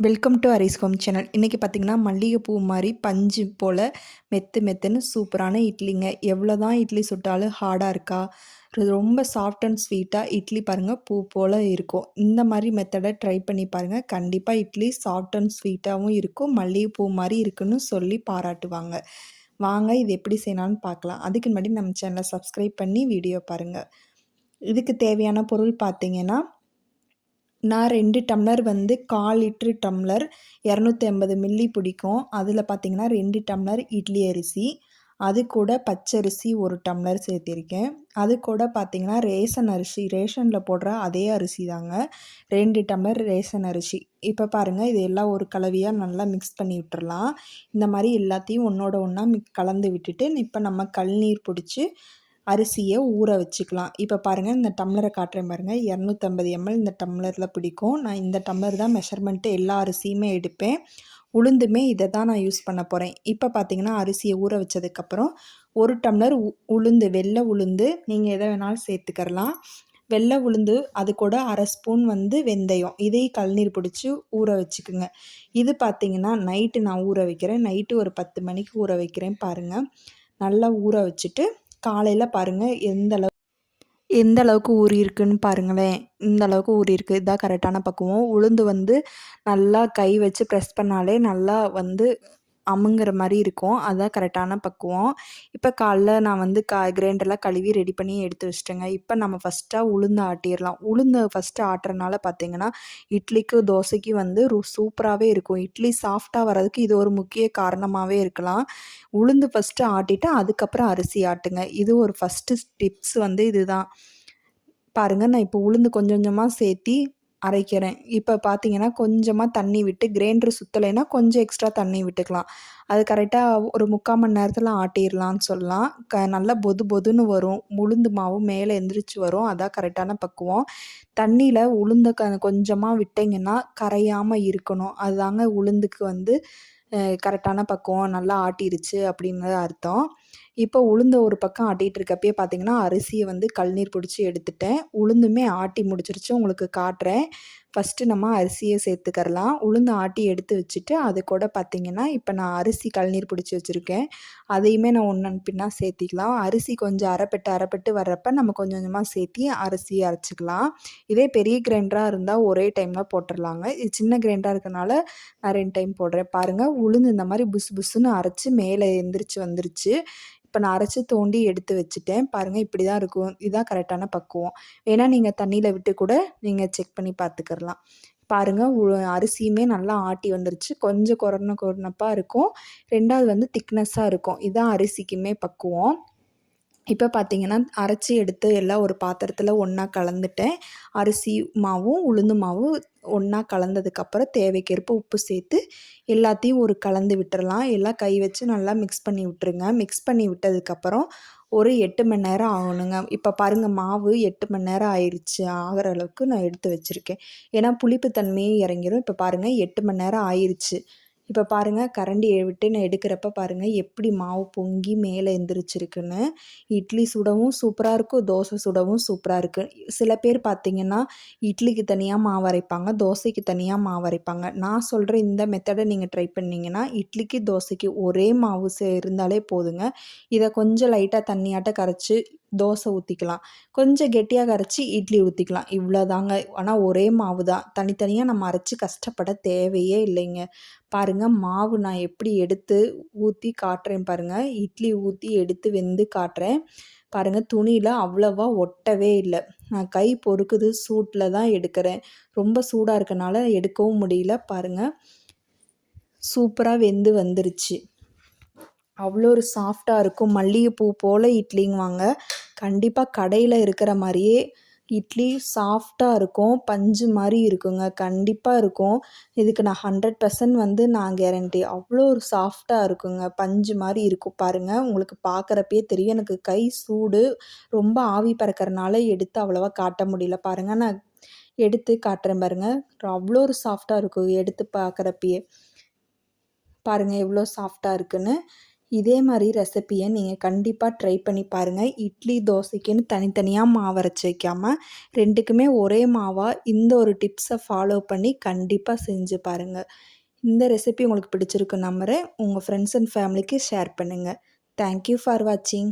Welcome to Aris home channel இன்றைக்கி பார்த்திங்கன்னா மல்லிகைப்பூ மாதிரி பஞ்சு போல் மெத்து மெத்துன்னு சூப்பரான இட்லிங்க. எவ்வளோ தான் இட்லி சுட்டாலும் ஹார்டாக இருக்கா? ரொம்ப சாஃப்ட் அண்ட் ஸ்வீட்டாக இட்லி பாருங்கள் பூ போல் இருக்கும். இந்த மாதிரி மெத்தடை ட்ரை பண்ணி பாருங்கள் கண்டிப்பாக இட்லி சாஃப்ட் அண்ட் ஸ்வீட்டாகவும் இருக்கும். மல்லிகைப்பூ மாதிரி இருக்குன்னு சொல்லி பாராட்டுவாங்க. வாங்க இது எப்படி செய்யலாம்னு பார்க்கலாம் அதுக்கு முன்னாடி நம்ம சேனலை சப்ஸ்கிரைப் பண்ணி வீடியோ பாருங்கள் இதுக்கு தேவையான பொருள் பார்த்திங்கன்னா நான் ரெண்டு டம்ளர் வந்து கால் லிட்ரு டம்ளர் இரநூத்தி ஐம்பது மில்லி பிடிக்கும். அதில் பார்த்திங்கன்னா ரெண்டு டம்ளர் இட்லி அரிசி அது கூட பச்சரிசி ஒரு டம்ளர் சேர்த்திருக்கேன். அது கூட பார்த்திங்கன்னா ரேஷன் அரிசி ரேஷனில் போடுற அதே அரிசி தாங்க. ரெண்டு டம்ளர் ரேஷன் அரிசி. இப்போ பாருங்கள் இது எல்லாம் ஒரு கலவையாக நல்லா மிக்ஸ் பண்ணி விட்டுறலாம். இந்த மாதிரி எல்லாத்தையும் ஒன்றோட ஒன்றா மிக் கலந்து விட்டுட்டு இப்போ நம்ம கல்நீர் பிடிச்சி அரிசியை ஊற வச்சுக்கலாம். இப்போ பாருங்கள் இந்த டம்ளரை காட்டுறேன் பாருங்கள் இரநூத்தம்பது எம்எல் இந்த டம்ளரில் பிடிக்கும். நான் இந்த டம்ளர் தான் மெஷர்மெண்ட்டு எல்லா அரிசியுமே எடுப்பேன். உளுந்துமே இதை தான் நான் யூஸ் பண்ண போகிறேன் இப்போ பார்த்தீங்கன்னா அரிசியை ஊற வச்சதுக்கப்புறம் ஒரு டம்ளர் உளுந்து வெள்ளை உளுந்து நீங்கள் எதை வேணாலும் சேர்த்துக்கரலாம் வெள்ளை உளுந்து அது கூட அரை ஸ்பூன் வந்து வெந்தயம். இதையும் கல்நீர் பிடிச்சி ஊற வச்சுக்குங்க. இது பார்த்திங்கன்னா நைட்டு நான் ஊற வைக்கிறேன். நைட்டு ஒரு பத்து மணிக்கு ஊற வைக்கிறேன் பாருங்கள் நல்லா ஊற வச்சுட்டு காலையில் பாருங்கள் எந்த அளவு எந்த அளவுக்கு ஊறி இருக்குன்னு பாருங்களேன். இந்த அளவுக்கு ஊறி இருக்குது இதுதான் கரெக்டான பக்குவம். உளுந்து வந்து நல்லா கை வச்சு ப்ரெஸ் பண்ணாலே நல்லா வந்து அமுங்கிற மாதிரி இருக்கும். அதுதான் கரெக்டான பக்குவம். இப்போ காலைல நான் வந்து கா கிரைண்டர்லாம் கழுவி ரெடி பண்ணி எடுத்து வச்சிட்டேங்க. இப்போ நம்ம ஃபஸ்ட்டாக உளுந்து ஆட்டிடலாம். உளுந்து ஃபஸ்ட்டு ஆட்டுறதுனால பார்த்தீங்கன்னா இட்லிக்கு தோசைக்கு வந்து ரு சூப்பராகவே இருக்கும். இட்லி சாஃப்டாக வர்றதுக்கு இது ஒரு முக்கிய காரணமாகவே இருக்கலாம். உளுந்து ஃபஸ்ட்டு ஆட்டிட்டு அதுக்கப்புறம் அரிசி ஆட்டுங்க. இது ஒரு ஃபஸ்ட்டு டிப்ஸ் வந்து இதுதான் பாருங்கள் நான் இப்போ உளுந்து கொஞ்சம் கொஞ்சமாக சேர்த்தி அரைக்கிறேன். இப்போ பார்த்தீங்கன்னா கொஞ்சமாக தண்ணி விட்டு கிரைண்டர் சுற்றலைன்னா கொஞ்சம் எக்ஸ்ட்ரா தண்ணி விட்டுக்கலாம். அது கரெக்டாக ஒரு முக்கால் மணி நேரத்தில் ஆட்டிடலான்னு சொல்லலாம். க நல்லா பொது பொதுன்னு வரும். உளுந்து மாவும் மேலே எந்திரிச்சு வரும். அதான் கரெக்டான பக்குவம். தண்ணியில் உளுந்த க கொஞ்சமாக விட்டிங்கன்னா கரையாமல் இருக்கணும். அதுதாங்க உளுந்துக்கு வந்து கரெக்டான பக்குவம். நல்லா ஆட்டிருச்சு அப்படின்னு அர்த்தம். இப்போ உளுந்த ஒரு பக்கம் ஆட்டிகிட்டு இருக்கப்பயே பார்த்தீங்கன்னா அரிசியை வந்து கல்நீர் பிடிச்சி எடுத்துட்டேன். உளுந்துமே ஆட்டி முடிச்சிருச்சு. உங்களுக்கு காட்டுறேன். ஃபஸ்ட்டு நம்ம அரிசியை சேர்த்துக்கரலாம் உளுந்து ஆட்டி எடுத்து வச்சுட்டு அது கூட பார்த்திங்கன்னா இப்போ நான் அரிசி கழுநீர் பிடிச்சி வச்சுருக்கேன். அதையுமே நான் ஒன்று பின்னா சேர்த்திக்கலாம். அரிசி கொஞ்சம் அரைப்பட்டு அரைப்பட்டு வர்றப்ப நம்ம கொஞ்சம் கொஞ்சமாக சேர்த்தி அரிசி அரைச்சிக்கலாம். இதே பெரிய கிரைண்டராக இருந்தால் ஒரே டைமில் போட்டுடலாங்க இது சின்ன கிரைண்டராக இருக்கனால நான் ரெண்டு டைம் போடுறேன். பாருங்கள் உளுந்து இந்த மாதிரி புசு புசுன்னு அரைச்சி மேலே எந்திரிச்சு வந்துருச்சு. இப்போ நான் அரைச்சி தோண்டி எடுத்து வச்சுட்டேன். பாருங்கள் இப்படி தான் இருக்கும். இதுதான் கரெக்டான பக்குவம். வேணால் நீங்கள் தண்ணியில் விட்டு கூட நீங்கள் செக் பண்ணி பார்த்துக்கிறலாம். பாருங்கள் அரிசியுமே நல்லா ஆட்டி வந்துருச்சு. கொஞ்சம் கொரண கொரனப்பாக இருக்கும். ரெண்டாவது வந்து திக்னஸ்ஸாக இருக்கும். இதுதான் அரிசிக்குமே பக்குவம். இப்போ பார்த்தீங்கன்னா அரைச்சி எடுத்து எல்லாம் ஒரு பாத்திரத்தில் ஒன்றா கலந்துட்டேன். அரிசி மாவும் உளுந்து மாவும் ஒன்றா கலந்ததுக்கப்புறம் தேவைக்கேற்ப உப்பு சேர்த்து எல்லாத்தையும் ஒரு கலந்து விட்டுறலாம். எல்லாம் கை வச்சு நல்லா மிக்ஸ் பண்ணி விட்டுருங்க. மிக்ஸ் பண்ணி விட்டதுக்கப்புறம் ஒரு எட்டு மணி நேரம் ஆகணுங்க. இப்போ பாருங்கள் மாவு எட்டு மணி நேரம் ஆயிடுச்சு ஆகிற அளவுக்கு நான் எடுத்து வச்சுருக்கேன். ஏன்னா புளிப்பு தன்மையே இறங்கிடும் இப்போ பாருங்கள் எட்டு மணி நேரம் ஆயிடுச்சு இப்போ பாருங்கள் கரண்டியை விட்டு நான் எடுக்கிறப்ப பாருங்கள் எப்படி மாவு பொங்கி மேலே எந்திரிச்சிருக்குன்னு. இட்லி சுடவும் சூப்பராக இருக்கும் தோசை சுடவும் சூப்பராக இருக்குது சில பேர் பார்த்திங்கன்னா இட்லிக்கு தனியாக மாவு அரைப்பாங்க தோசைக்கு தனியாக மாவு அரைப்பாங்க. நான் சொல்கிற இந்த மெத்தடை நீங்கள் ட்ரை பண்ணிங்கன்னா இட்லிக்கு தோசைக்கு ஒரே மாவு இருந்தாலே போதுங்க. இதை கொஞ்சம் லைட்டாக தண்ணியாட்ட கரைச்சி தோசை ஊற்றிக்கலாம் கொஞ்சம் கெட்டியாக அரைச்சி இட்லி ஊற்றிக்கலாம் இவ்வளோதாங்க ஆனால் ஒரே மாவு தான் தனித்தனியாக நம்ம அரைச்சி கஷ்டப்பட தேவையே இல்லைங்க. பாருங்கள் மாவு நான் எப்படி எடுத்து ஊற்றி காட்டுறேன் பாருங்கள் இட்லி ஊற்றி எடுத்து வெந்து காட்டுறேன். பாருங்கள் துணியில் அவ்வளோவா ஒட்டவே இல்லை. நான் கை பொறுக்குது சூட்டில் தான் எடுக்கிறேன். ரொம்ப சூடாக இருக்கனால எடுக்கவும் முடியல. பாருங்கள் சூப்பராக வெந்து வந்துருச்சு. அவ்வளோ ஒரு சாஃப்டாக இருக்கும். மல்லிகைப்பூ போல் இட்லிங்குவாங்க. கண்டிப்பாக கடையில் இருக்கிற மாதிரியே இட்லி சாஃப்டாக இருக்கும். பஞ்சு மாதிரி இருக்குங்க. கண்டிப்பாக இருக்கும். இதுக்கு நான் ஹண்ட்ரட் பர்சன்ட் வந்து நான் கேரண்டி அவ்வளோ ஒரு சாஃப்டாக இருக்குங்க. பஞ்சு மாதிரி இருக்கும். பாருங்கள் உங்களுக்கு பார்க்குறப்பயே தெரியும். எனக்கு கை சூடு ரொம்ப ஆவி பறக்கிறனால எடுத்து அவ்வளோவா காட்ட முடியல. பாருங்கள் நான் எடுத்து காட்டுறேன் பாருங்கள் அவ்வளோ ஒரு சாஃப்டாக இருக்கும். எடுத்து பார்க்குறப்பயே பாருங்கள் எவ்வளோ சாஃப்டாக இருக்குன்னு. இதே மாதிரி ரெசிப்பியை நீங்கள் கண்டிப்பாக ட்ரை பண்ணி பாருங்கள் இட்லி தோசைக்குன்னு தனித்தனியாக மாவு அரைச்சி வைக்காமல் ரெண்டுக்குமே ஒரே மாவாக இந்த ஒரு டிப்ஸை ஃபாலோ பண்ணி கண்டிப்பாக செஞ்சு பாருங்கள் இந்த ரெசிபி உங்களுக்கு பிடிச்சிருக்கு நம்புகிறேன் உங்கள் ஃப்ரெண்ட்ஸ் அண்ட் ஃபேமிலிக்கு ஷேர் பண்ணுங்கள் தேங்க்யூ ஃபார் வாட்சிங்